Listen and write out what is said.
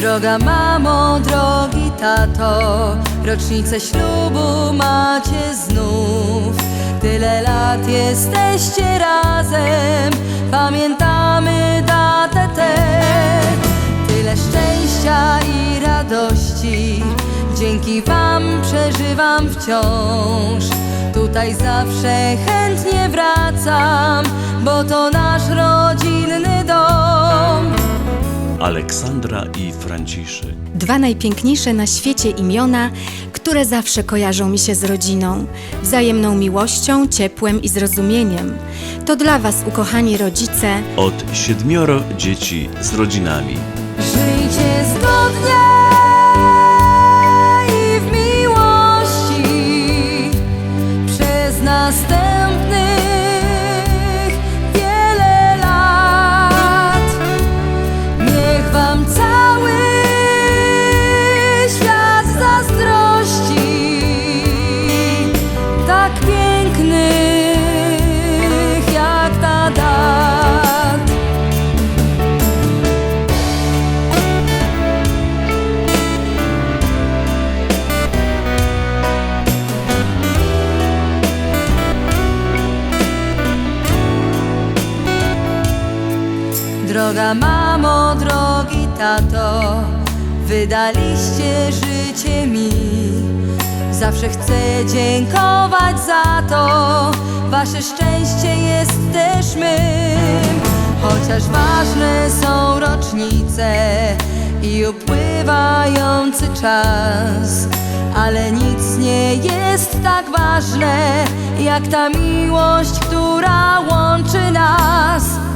Droga mamo, drogi tato, rocznicę ślubu macie znów. Tyle lat jesteście razem, pamiętamy datę tę. Tyle szczęścia i radości, dzięki wam przeżywam wciąż. Tutaj zawsze chętnie wracam, bo to nasz rodzinny dom. Aleksandra i Franciszek. Dwa najpiękniejsze na świecie imiona, które zawsze kojarzą mi się z rodziną, wzajemną miłością, ciepłem i zrozumieniem. To dla Was, ukochani rodzice, Od siedmioro dzieci z rodzinami. Żyjcie zgodnie i w miłości przez następnych Droga mamo, drogi tato, wydaliście życie mi. Zawsze chcę dziękować za to, wasze szczęście jest też mym. Chociaż ważne są rocznice i upływający czas, ale nic nie jest tak ważne jak ta miłość, która łączy nas.